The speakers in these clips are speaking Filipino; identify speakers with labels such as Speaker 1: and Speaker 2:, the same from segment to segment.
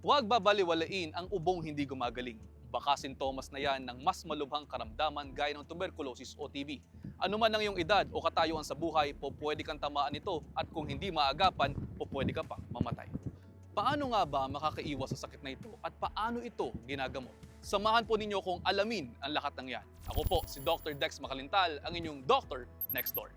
Speaker 1: Huwag babaliwalain ang ubong hindi gumagaling. Baka sintomas na yan ng mas malubhang karamdaman gaya ng tuberculosis o TB. Ano man ang iyong edad o katayuan sa buhay, po pwede kang tamaan nito at kung hindi maagapan, po pwede ka pang mamatay. Paano nga ba makakaiwas sa sakit na ito at paano ito ginagamot? Samahan po ninyo kong alamin ang lahat ng yan. Ako po si Dr. Dex Makalintal, ang inyong doctor next door.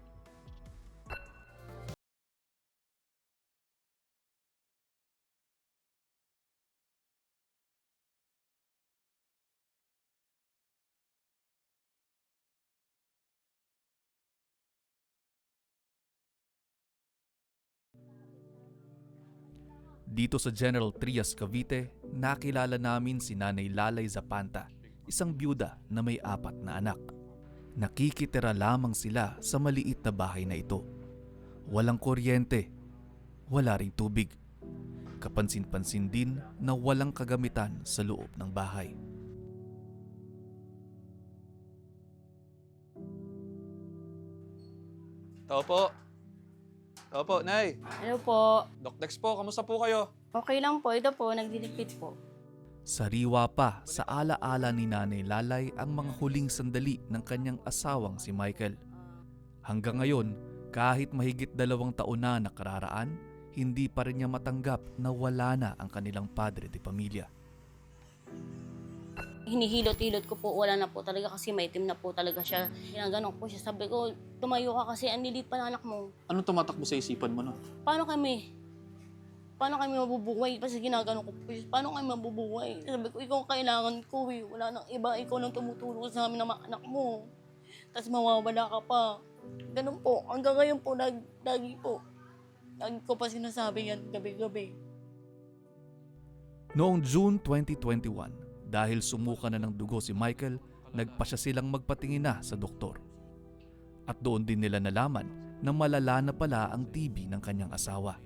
Speaker 1: Dito sa General Trias, Cavite, nakilala namin si Nanay Lalay Zapanta, isang byuda na may apat na anak. Nakikitira lamang sila sa maliit na bahay na ito. Walang kuryente, wala ring tubig. Kapansin-pansin din na walang kagamitan sa loob ng bahay. Tao po. Tao po, Nay.
Speaker 2: Hello po.
Speaker 1: Doc Dex po, kamusta po kayo?
Speaker 2: Okay lang po. Ito po, nagdilipit po.
Speaker 1: Sariwa pa sa alaala ni Nanay Lalay ang mga huling sandali ng kanyang asawang si Michael. Hanggang ngayon, kahit mahigit dalawang taon na nakararaan, hindi pa rin niya matanggap na wala na ang kanilang padre de pamilya.
Speaker 2: Hinihilot-hilot ko po. Wala na po talaga kasi maitim na po talaga siya. Ginaganon ko siya. Sabi ko, tumayo ka kasi ang lilit pa ng anak mo.
Speaker 1: Anong tumatakbo sa isipan mo no?
Speaker 2: Paano kami? Paano kami mabubuhay? Kasi ginaganon ko po siya. Paano kami mabubuhay? Sabi ko, ikaw ang kailangan ko eh. Wala nang iba. Ikaw nang tumutulong sa amin ng mga anak mo. Tapos mawawala ka pa. Ganun po. Hanggang ngayon po, nag, lagi po. Lagi ko pa sinasabi yan gabi-gabi.
Speaker 1: Noong June 2021, dahil sumuka na ng dugo si Michael, nagpasya silang magpatingin na sa doktor. At doon din nila nalaman na malala na pala ang TB ng kanyang asawa.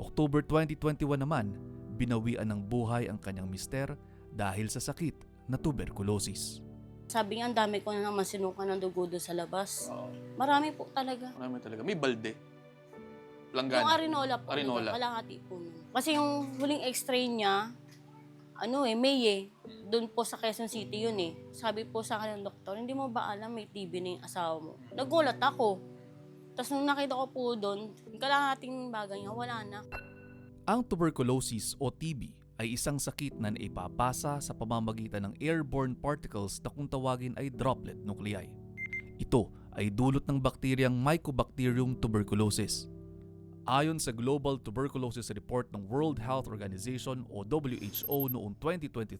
Speaker 1: October 2021 naman, binawian ng buhay ang kanyang mister dahil sa sakit na tuberculosis.
Speaker 2: Sabi nga, ang dami ko na naman sinuka ng dugo doon sa labas. Marami po talaga.
Speaker 1: Marami talaga. May balde.
Speaker 2: Yung Arinola po.
Speaker 1: Arinola.
Speaker 2: Arinola. Kalahati po. nun. Kasi yung huling x-ray niya, ano eh, May eh. Doon po sa Quezon City yun eh. Sabi po sa akin ng doktor, hindi mo ba alam may TB na yung asawa mo? Nagulat ako. Tapos nung nakita ko po doon, kalahating bagay niya, wala na.
Speaker 1: Ang tuberculosis o TB ay isang sakit na naipapasa sa pamamagitan ng airborne particles na kung tawagin ay droplet nuclei. Ito ay dulot ng bakteryang Mycobacterium tuberculosis. Ayon sa Global Tuberculosis Report ng World Health Organization o WHO noong 2023,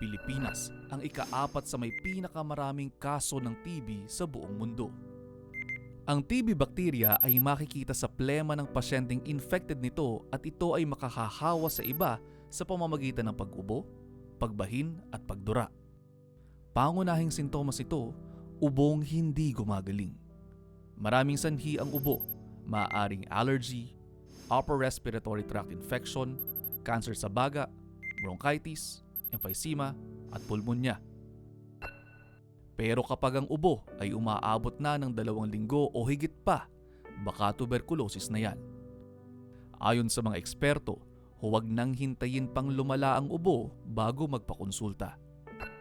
Speaker 1: Pilipinas ang ikaapat sa may pinakamaraming kaso ng TB sa buong mundo. Ang TB bakterya ay makikita sa plema ng pasyenteng infected nito at ito ay makahahawa sa iba sa pamamagitan ng pag-ubo, pagbahin at pagdura. Pangunahing sintomas ito, ubong hindi gumagaling. Maraming sanhi ang ubo, maaaring allergy, upper respiratory tract infection, cancer sa baga, bronchitis, emphysema at pulmonya. Pero kapag ang ubo ay umaabot na ng dalawang linggo o higit pa, baka tuberculosis na yan. Ayon sa mga eksperto, huwag nang hintayin pang lumala ang ubo bago magpakonsulta.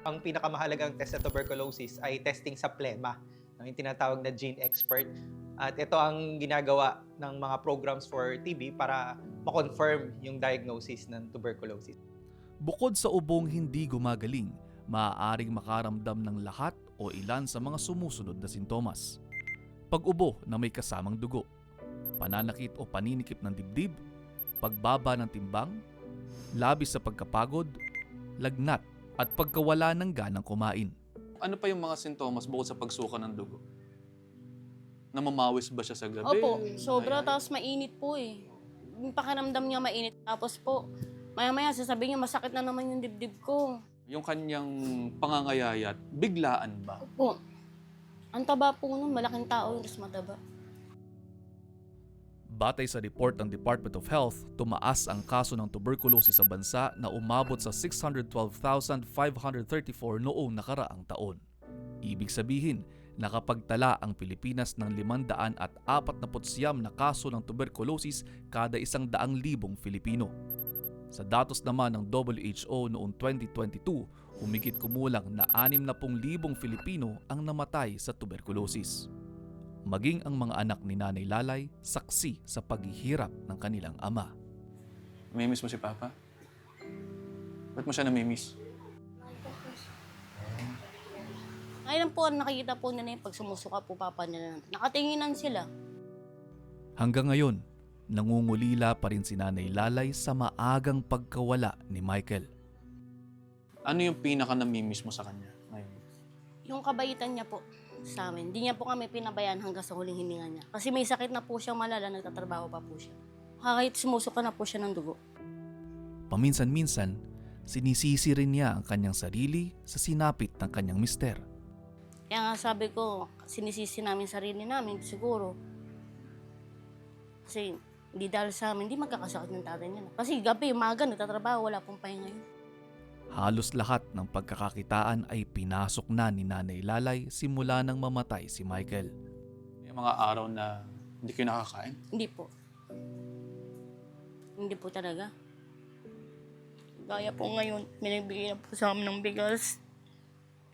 Speaker 3: Ang pinakamahalagang test sa tuberculosis ay testing sa plema, yung tinatawag na gene expert. At ito ang ginagawa ng mga programs for TB para ma-confirm yung diagnosis ng tuberculosis.
Speaker 1: Bukod sa ubong hindi gumagaling, maaaring makaramdam ng lahat o ilan sa mga sumusunod na sintomas. Pag-ubo na may kasamang dugo, pananakit o paninikip ng dibdib, pagbaba ng timbang, labis sa pagkapagod, lagnat at pagkawala ng ganang kumain. Ano pa yung mga sintomas bukod sa pagsuka ng dugo? Namamawis ba siya sa gabi?
Speaker 2: Opo, sobra. Tapos mainit po eh. Yung pakiramdam niya mainit. Tapos po, maya-maya sasabihin niya, masakit na naman yung dibdib ko.
Speaker 1: Yung kanyang pangangayayat, biglaan ba?
Speaker 2: Po, ang taba po nun, malaking tao, mas mataba.
Speaker 1: Batay sa report ng Department of Health, tumaas ang kaso ng tuberculosis sa bansa na umabot sa 612,534 noong nakaraang taon. Ibig sabihin, nakapagtala ang Pilipinas ng 549 na kaso ng tuberculosis kada isang daang libong Filipino. Sa datos naman ng WHO noong 2022, humigit kumulang na 60,000 Filipino ang namatay sa tuberculosis. Maging ang mga anak ni Nanay Lalay saksi sa paghihirap ng kanilang ama.
Speaker 4: Namimiss mo si Papa? Ba't mo siya namimiss?
Speaker 2: Ngayon po, nakikita po nila yung pag sumusuka po papa nila. Nakatinginan sila.
Speaker 1: Hanggang ngayon, nangungulila pa rin si Nanay Lalay sa maagang pagkawala ni Michael.
Speaker 4: Ano yung pinaka namimiss mo sa kanya ngayon?
Speaker 2: Yung kabaitan niya po sa amin, hindi niya po kami pinabayaan hanggang sa huling hininga niya. Kasi may sakit na po siya malala, nagtatrabaho pa po siya. Kahit sumusuka na po siya ng dugo.
Speaker 1: Paminsan-minsan, sinisisi rin niya ang kanyang sarili sa sinapit ng kanyang mister.
Speaker 2: Kaya nga sabi ko, sinisisi namin sarili namin siguro. Kasi hindi dahil sa amin, hindi magkakasakit ng tatay niya. Kasi gabi, umaga, nagtatrabaho, wala pong pahinga yun.
Speaker 1: Halos lahat ng pagkakakitaan ay pinasok na ni Nanay Lalay simula nang mamatay si Michael.
Speaker 4: May mga araw na hindi kayo nakakain?
Speaker 2: Hindi po. Hindi po talaga. Gaya po ngayon, binibigyan na po sa amin ng bigas.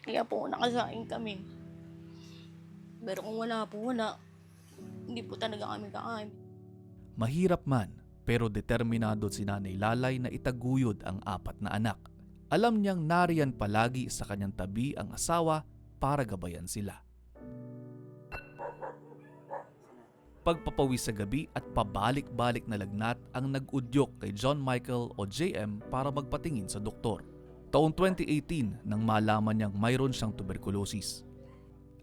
Speaker 2: Kaya po nakasain kami. Pero kung wala po, wala. Hindi po talaga kami kakain.
Speaker 1: Mahirap man, pero determinado si Nanay Lalay na itaguyod ang apat na anak. Alam niyang nariyan palagi sa kanyang tabi ang asawa para gabayan sila. Pagpapawis sa gabi at pabalik-balik na lagnat ang nag-udyok kay John Michael o JM para magpatingin sa doktor. Taong 2018 nang malaman niyang mayroon siyang tuberculosis.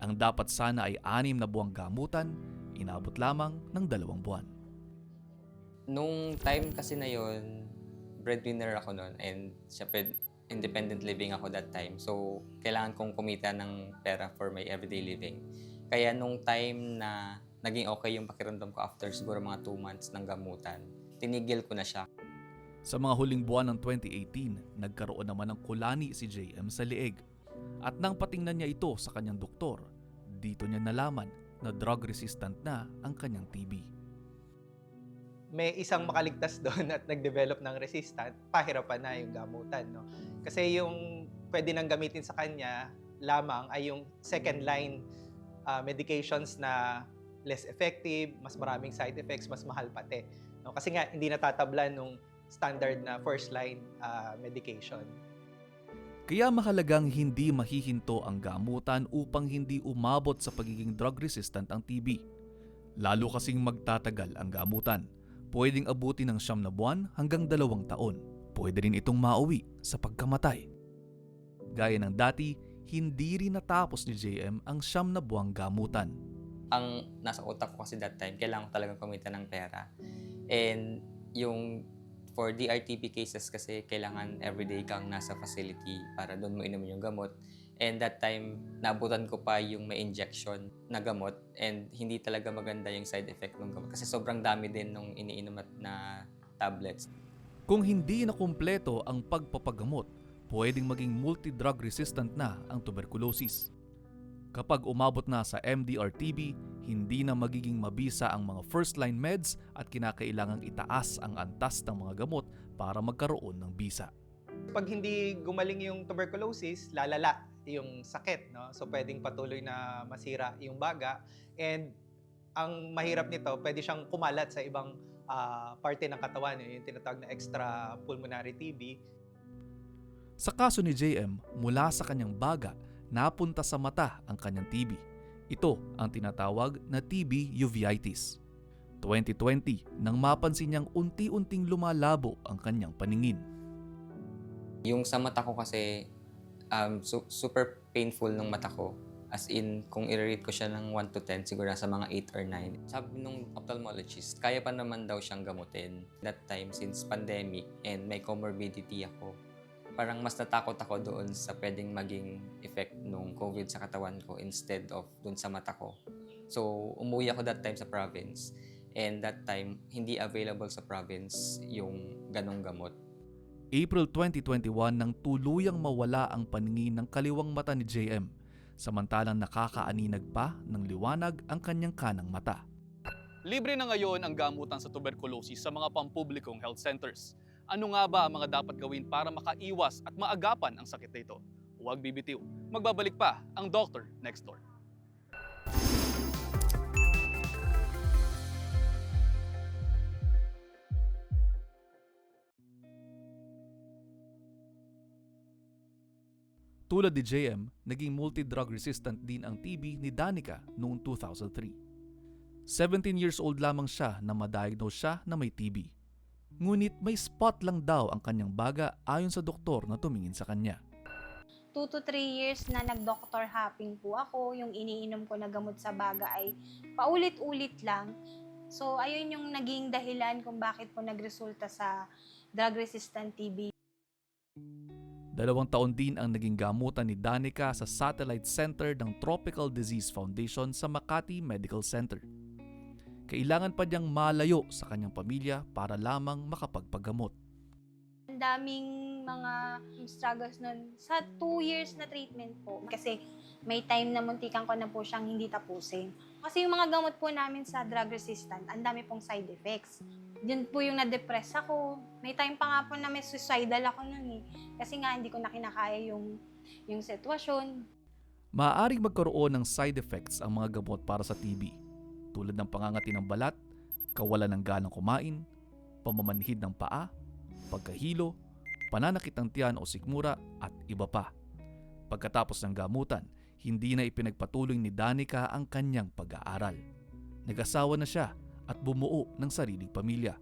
Speaker 1: Ang dapat sana ay anim na buwang gamutan, inabot lamang ng dalawang buwan.
Speaker 5: Nung time kasi na yon breadwinner ako noon and syempre independent living ako that time. So, kailangan kong kumita ng pera for my everyday living. Kaya nung time na naging okay yung pakiramdam ko after siguro mga 2 months ng gamutan, tinigil ko na siya.
Speaker 1: Sa mga huling buwan ng 2018, nagkaroon naman ng kulani si JM sa leeg. At nang patingnan niya ito sa kanyang doktor, dito niya nalaman na drug resistant na ang kanyang TB.
Speaker 3: may isang makaligtas doon at nag-develop ng resistant, pahirapan na yung gamutan. No? Kasi yung pwede nang gamitin sa kanya lamang ay yung second line ah, medications na less effective, mas maraming side effects, mas mahal pati. No? Kasi nga, hindi natatablan nung standard na first line ah, medication.
Speaker 1: Kaya mahalagang hindi mahihinto ang gamutan upang hindi umabot sa pagiging drug resistant ang TB. Lalo kasing magtatagal ang gamutan. Pwedeng abuti ng siyam na buwan hanggang dalawang taon. Pwede rin itong mauwi sa pagkamatay. Gaya ng dati, hindi rin natapos ni JM ang siyam na buwang gamutan.
Speaker 5: Ang nasa utak ko kasi that time, kailangan ko talagang kumita ng pera. And yung for DRTB cases kasi kailangan everyday kang nasa facility para doon mo inumin yung gamot. And that time, naabutan ko pa yung may injection na gamot and hindi talaga maganda yung side effect ng gamot kasi sobrang dami din nung iniinom at na tablets.
Speaker 1: Kung hindi na kumpleto ang pagpapagamot, pwedeng maging multi-drug resistant na ang tuberculosis. Kapag umabot na sa MDR-TB, hindi na magiging mabisa ang mga first-line meds at kinakailangang itaas ang antas ng mga gamot para magkaroon ng bisa.
Speaker 3: Pag hindi gumaling yung tuberculosis, lalala yung sakit. No? So, pwedeng patuloy na masira yung baga. And ang mahirap nito, pwede siyang kumalat sa ibang ah, parte ng katawan, yun yung tinatawag na extra pulmonary TB.
Speaker 1: Sa kaso ni JM, mula sa kanyang baga, napunta sa mata ang kanyang TB. Ito ang tinatawag na TB uveitis. 2020 nang mapansin niyang unti-unting lumalabo ang kanyang paningin.
Speaker 5: Yung sa mata ko kasi, um, su- super painful ng mata ko. As in, kung i-rate ko siya ng 1 to 10, siguro nasa mga 8 or 9. Sabi nung ophthalmologist, kaya pa naman daw siyang gamutin. That time, since pandemic and may comorbidity ako, parang mas natakot ako doon sa pwedeng maging effect nung COVID sa katawan ko instead of doon sa mata ko. So, umuwi ako that time sa province. And that time, hindi available sa province yung ganong gamot.
Speaker 1: April 2021 nang tuluyang mawala ang paningin ng kaliwang mata ni JM, samantalang nakakaaninag pa ng liwanag ang kanyang kanang mata.
Speaker 6: Libre na ngayon ang gamutan sa tuberculosis sa mga pampublikong health centers.
Speaker 1: Ano nga ba ang mga dapat gawin para makaiwas at maagapan ang sakit na ito? Huwag bibitiw. Magbabalik pa ang Doctor Next Door. Tulad ni JM, naging multi-drug resistant din ang TB ni Danica noong 2003. 17 years old lamang siya na ma-diagnose siya na may TB. Ngunit may spot lang daw ang kanyang baga ayon sa doktor na tumingin sa kanya.
Speaker 6: 2 to 3 years na nag-doctor hopping po ako. Yung iniinom ko na gamot sa baga ay paulit-ulit lang. So, ayun yung naging dahilan kung bakit po nagresulta sa drug-resistant TB.
Speaker 1: Dalawang taon din ang naging gamutan ni Danica sa Satellite Center ng Tropical Disease Foundation sa Makati Medical Center. Kailangan pa niyang malayo sa kanyang pamilya para lamang makapagpagamot.
Speaker 6: Ang daming mga struggles nun sa 2 years na treatment po. Kasi may time na muntikan ko na po siyang hindi tapusin. Kasi yung mga gamot po namin sa drug resistant, ang dami pong side effects. Yun po yung na-depress ako. May time pa nga po na may suicidal ako nun eh. Kasi nga hindi ko na kinakaya yung, yung sitwasyon.
Speaker 1: Maaaring magkaroon ng side effects ang mga gamot para sa TB, tulad ng pangangati ng balat, kawalan ng ganang kumain, pamamanhid ng paa, pagkahilo, pananakit ng tiyan o sikmura at iba pa. Pagkatapos ng gamutan, hindi na ipinagpatuloy ni Danica ang kanyang pag-aaral. Nag-asawa na siya at bumuo ng sariling pamilya.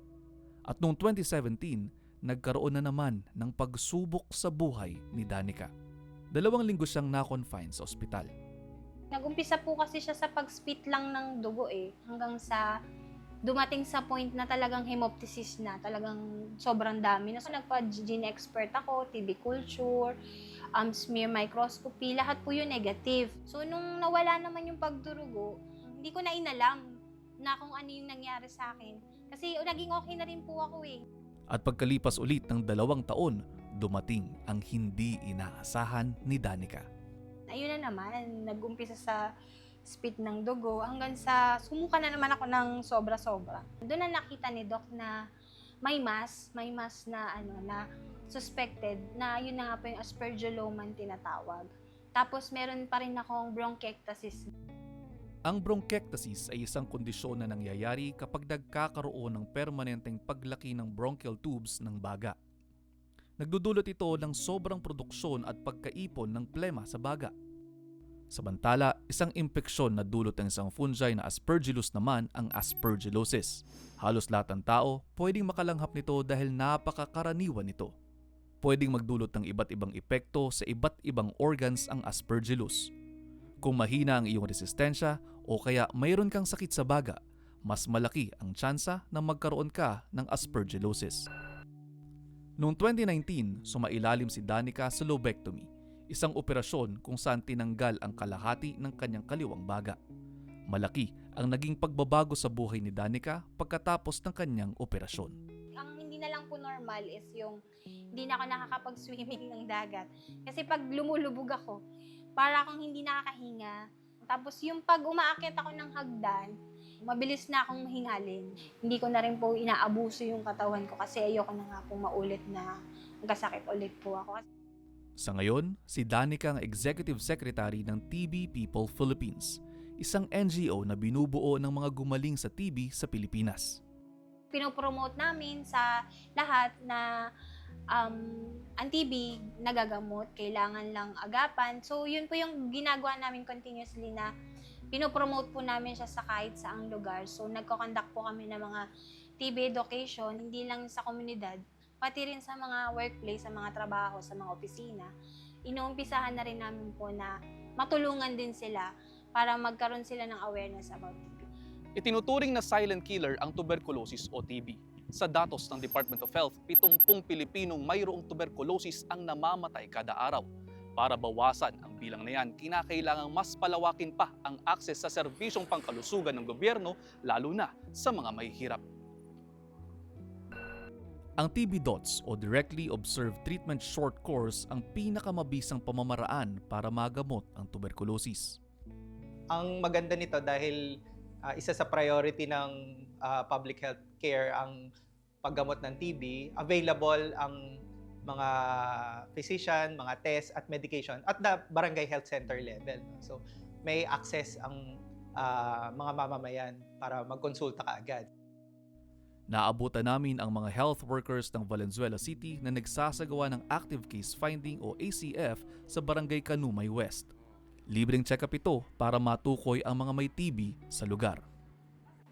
Speaker 1: At noong 2017, nagkaroon na naman ng pagsubok sa buhay ni Danica. Dalawang linggo siyang na-confine sa ospital.
Speaker 6: Nagumpisa po kasi siya sa pag-spit lang ng dugo eh. Hanggang sa dumating sa point na talagang hemoptysis na. Talagang sobrang dami. na. So, nagpa-gene expert ako, TB culture, um, smear microscopy, lahat po yun negative. So, nung nawala naman yung pagdurugo, hindi ko na inalam na kung ano yung nangyari sa akin. Kasi naging okay na rin po ako eh.
Speaker 1: At pagkalipas ulit ng dalawang taon, dumating ang hindi inaasahan ni Danica.
Speaker 6: Ayun na naman, nag-umpisa sa spit ng dugo hanggang sa sumuka na naman ako ng sobra-sobra. Doon na nakita ni Doc na may mass, may mass na ano na suspected na yun na nga po yung aspergilloma ang tinatawag. Tapos meron pa rin akong bronchiectasis.
Speaker 1: Ang bronchiectasis ay isang kondisyon na nangyayari kapag nagkakaroon ng permanenteng paglaki ng bronchial tubes ng baga. Nagdudulot ito ng sobrang produksyon at pagkaipon ng plema sa baga. Samantala, isang impeksyon na dulot ng isang fungi na aspergillus naman ang aspergillosis. Halos lahat ng tao pwedeng makalanghap nito dahil napakakaraniwan nito. Pwedeng magdulot ng iba't ibang epekto sa iba't ibang organs ang aspergillus. Kung mahina ang iyong resistensya o kaya mayroon kang sakit sa baga, mas malaki ang tsansa na magkaroon ka ng aspergillosis. Noong 2019, sumailalim si Danica sa lobectomy, isang operasyon kung saan tinanggal ang kalahati ng kanyang kaliwang baga. Malaki ang naging pagbabago sa buhay ni Danica pagkatapos ng kanyang operasyon.
Speaker 6: Ang hindi na lang po normal is yung hindi na ako nakakapag-swimming ng dagat. Kasi pag lumulubog ako, para akong hindi nakakahinga. Tapos yung pag umaakyat ako ng hagdan, mabilis na akong hingalin. Hindi ko na rin po inaabuso yung katawan ko kasi ayoko na nga po maulit na magkasakit ulit po ako.
Speaker 1: Sa ngayon, si Danica ang Executive Secretary ng TB People Philippines, isang NGO na binubuo ng mga gumaling sa TB sa Pilipinas.
Speaker 6: Pinopromote namin sa lahat na um, ang TB nagagamot, kailangan lang agapan. So, yun po yung ginagawa namin continuously na pinopromote po namin siya sa kahit saang lugar. So, nagko-conduct po kami ng mga TB education, hindi lang sa komunidad, pati rin sa mga workplace, sa mga trabaho, sa mga opisina. Inuumpisahan na rin namin po na matulungan din sila para magkaroon sila ng awareness about TB.
Speaker 1: Itinuturing na silent killer ang tuberculosis o TB. Sa datos ng Department of Health, 70 Pilipinong mayroong tuberculosis ang namamatay kada araw. Para bawasan ang bilang na yan, kinakailangang mas palawakin pa ang akses sa serbisyong pangkalusugan ng gobyerno, lalo na sa mga mahihirap. Ang TB DOTS o Directly Observed Treatment Short Course ang pinakamabisang pamamaraan para magamot ang tuberculosis.
Speaker 3: Ang maganda nito dahil ah, isa sa priority ng ah, public health care ang paggamot ng TB, available ang mga physician, mga test at medication at the barangay health center level. So may access ang ah, mga mamamayan para magkonsulta kaagad.
Speaker 1: Naabutan namin ang mga health workers ng Valenzuela City na nagsasagawa ng Active Case Finding o ACF sa Barangay Kanumay West. Libreng check-up ito para matukoy ang mga may TB sa lugar.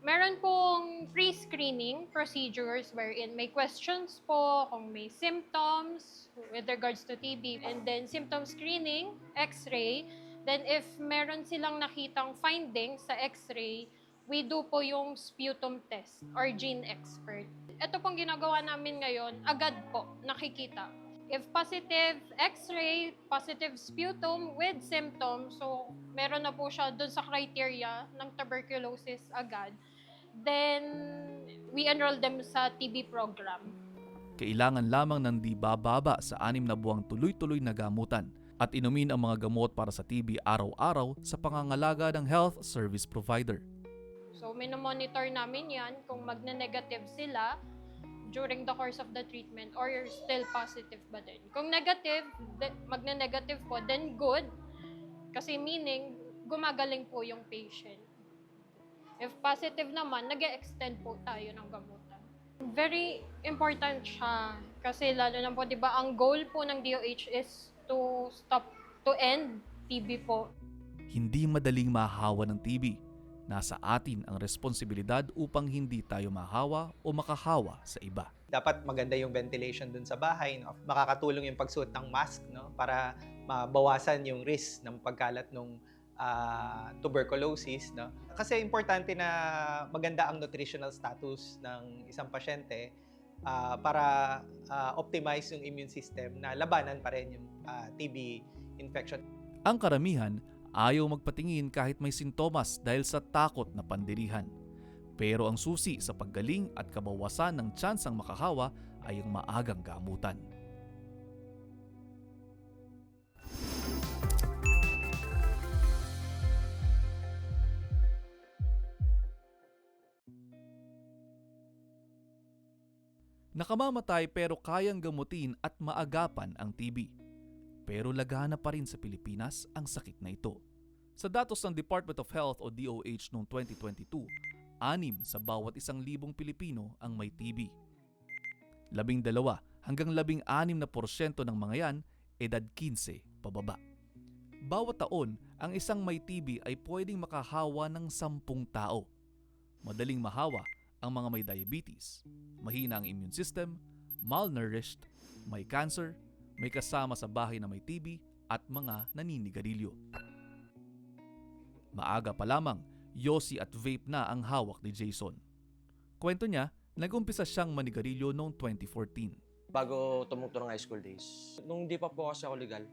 Speaker 7: Meron pong pre-screening procedures wherein may questions po kung may symptoms with regards to TB and then symptom screening, x-ray. Then if meron silang nakitang findings sa x-ray, we do po yung sputum test or gene expert. Ito pong ginagawa namin ngayon, agad po nakikita. If positive x-ray, positive sputum with symptoms, so meron na po siya dun sa criteria ng tuberculosis agad, then we enroll them sa TB program.
Speaker 1: Kailangan lamang ng di bababa sa anim na buwang tuloy-tuloy na gamutan at inumin ang mga gamot para sa TB araw-araw sa pangangalaga ng health service provider.
Speaker 7: So, minomonitor namin yan kung magne-negative sila during the course of the treatment or you're still positive ba din. Kung negative, magne-negative po, then good. Kasi meaning, gumagaling po yung patient. If positive naman, nag extend po tayo ng gamutan. Very important siya. Kasi lalo na po, di ba, ang goal po ng DOH is to stop, to end TB po.
Speaker 1: Hindi madaling mahawa ng TB. Nasa atin ang responsibilidad upang hindi tayo mahawa o makahawa sa iba.
Speaker 3: Dapat maganda yung ventilation dun sa bahay. No? Makakatulong yung pagsuot ng mask no? para mabawasan yung risk ng pagkalat ng tuberculosis. No? Kasi importante na maganda ang nutritional status ng isang pasyente ah, para ah, optimize yung immune system na labanan pa rin yung ah, TB infection.
Speaker 1: Ang karamihan ayaw magpatingin kahit may sintomas dahil sa takot na pandirihan. Pero ang susi sa paggaling at kabawasan ng tsansang makahawa ay ang maagang gamutan. Nakamamatay pero kayang gamutin at maagapan ang TB. Pero lagana pa rin sa Pilipinas ang sakit na ito. Sa datos ng Department of Health o DOH noong 2022, anim sa bawat isang libong Pilipino ang may TB. Labing dalawa hanggang labing anim na porsyento ng mga yan, edad 15 pababa. Bawat taon, ang isang may TB ay pwedeng makahawa ng sampung tao. Madaling mahawa ang mga may diabetes, mahina ang immune system, malnourished, may cancer, may kasama sa bahay na may TB at mga naninigarilyo. Maaga pa lamang, yosi at vape na ang hawak ni Jason. Kwento niya, nag-umpisa siyang manigarilyo noong 2014.
Speaker 8: bago tumungtong ng high school days. Nung di pa po kasi ako legal,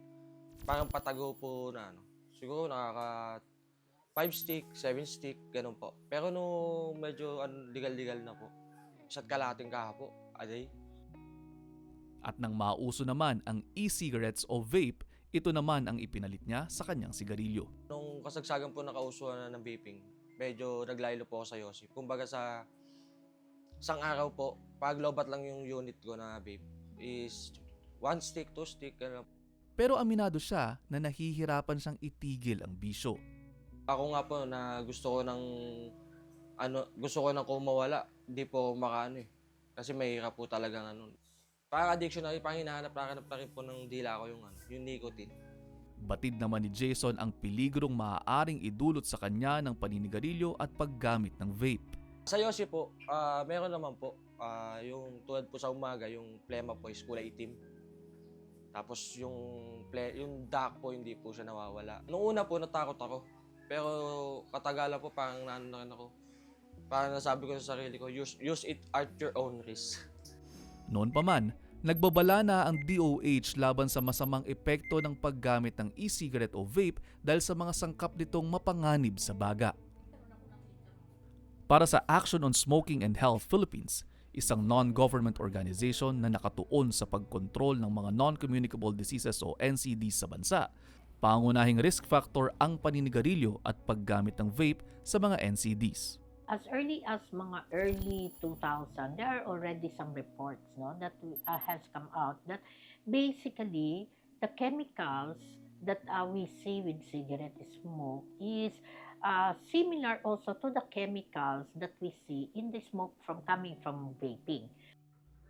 Speaker 8: parang patago po na ano. Siguro nakaka 5 stick, 7 stick, ganun po. Pero nung medyo ano, legal-legal na po, isa't kalating kaha po, a day.
Speaker 1: At nang mauso naman ang e-cigarettes o vape, ito naman ang ipinalit niya sa kanyang sigarilyo.
Speaker 8: Nung kasagsagan po nakausuan na ng vaping, medyo naglaylo po ako sa Yossi. Kumbaga sa isang araw po, pag lobat lang yung unit ko na vape, is one stick, two stick, ganun.
Speaker 1: Pero aminado siya na nahihirapan siyang itigil ang bisyo.
Speaker 8: Ako nga po na gusto ko ng ano, gusto ko nang kumawala, hindi po makaano eh. Kasi mahirap po talaga ano. Parang addiction na rin, parang hinahanap hanap na rin po ng dila ko yung ano, yung nicotine.
Speaker 1: Batid naman ni Jason ang peligrong maaaring idulot sa kanya ng paninigarilyo at paggamit ng vape.
Speaker 8: Sa Yossi po, ah, meron naman po, ah, yung tulad po sa umaga, yung plema po is kulay itim. Tapos yung ple, yung dark po hindi po siya nawawala. Noong una po natakot ako. Pero katagalan po parang naano na rin ako. Parang nasabi ko sa sarili ko, use, use it at your own risk.
Speaker 1: Noon pa man, nagbabala na ang DOH laban sa masamang epekto ng paggamit ng e-cigarette o vape dahil sa mga sangkap nitong mapanganib sa baga. Para sa Action on Smoking and Health Philippines, isang non-government organization na nakatuon sa pagkontrol ng mga non-communicable diseases o NCDs sa bansa, pangunahing risk factor ang paninigarilyo at paggamit ng vape sa mga NCDs.
Speaker 9: as early as mga early 2000, there are already some reports no, that uh, has come out that basically the chemicals that uh, we see with cigarette smoke is uh, similar also to the chemicals that we see in the smoke from coming from vaping.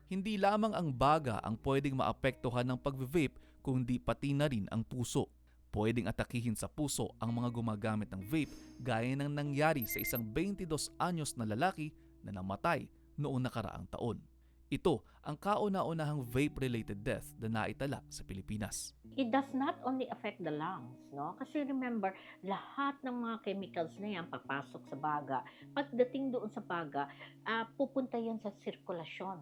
Speaker 1: Hindi lamang ang baga ang pwedeng maapektuhan ng pag-vape kundi pati na rin ang puso. Pwedeng atakihin sa puso ang mga gumagamit ng vape gaya ng nangyari sa isang 22 anyos na lalaki na namatay noong nakaraang taon. Ito ang kauna-unahang vape-related death na naitala sa Pilipinas.
Speaker 9: it does not only affect the lungs, no? Kasi remember, lahat ng mga chemicals na yan papasok sa baga. Pagdating doon sa baga, ah, pupunta yan sa sirkulasyon.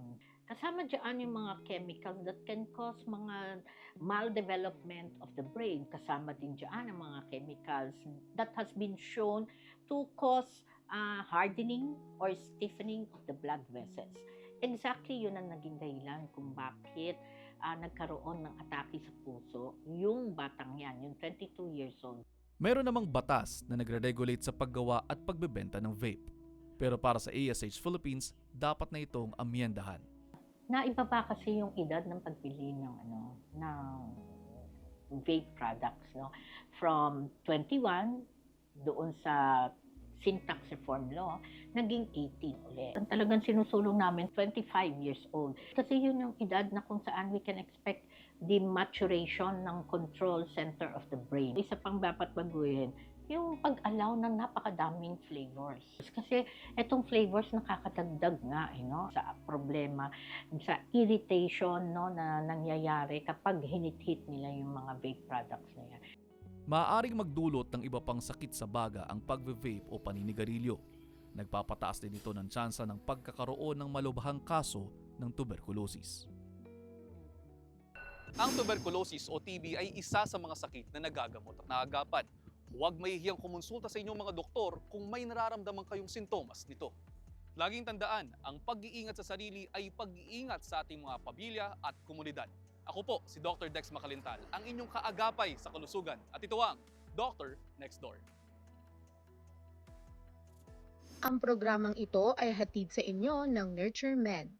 Speaker 9: Kasama dyan yung mga chemicals that can cause mga maldevelopment of the brain. Kasama din dyan ang mga chemicals that has been shown to cause ah, hardening or stiffening of the blood vessels. Exactly yun ang naging dahilan kung bakit ah, nagkaroon ng atake sa puso yung batang yan, yung 22 years old.
Speaker 1: Meron namang batas na nagre-regulate sa paggawa at pagbebenta ng vape. Pero para sa ASH Philippines, dapat na itong amyendahan.
Speaker 9: Naibaba kasi yung edad ng pagbili ng ano ng vape products no from 21 doon sa syntax reform law naging 18 ulit. Ang talagang sinusulong namin 25 years old kasi yun yung edad na kung saan we can expect the maturation ng control center of the brain. Isa pang dapat baguhin yung pag-allow ng napakadaming flavors. Kasi etong flavors nakakadagdag nga eh, no, sa problema sa irritation no na nangyayari kapag hinit-hit nila yung mga vape products na yan.
Speaker 1: Maaaring magdulot ng iba pang sakit sa baga ang pagve-vape o paninigarilyo. Nagpapataas din ito ng tsansa ng pagkakaroon ng malubhang kaso ng tuberculosis.
Speaker 10: Ang tuberculosis o TB ay isa sa mga sakit na nagagamot at naagapan. Huwag mahihiyang kumonsulta sa inyong mga doktor kung may nararamdaman kayong sintomas nito. Laging tandaan, ang pag-iingat sa sarili ay pag-iingat sa ating mga pamilya at komunidad. Ako po, si Dr. Dex Makalintal, ang inyong kaagapay sa kalusugan. At ito ang Doctor Next Door.
Speaker 11: Ang programang ito ay hatid sa inyo ng Nurture Med.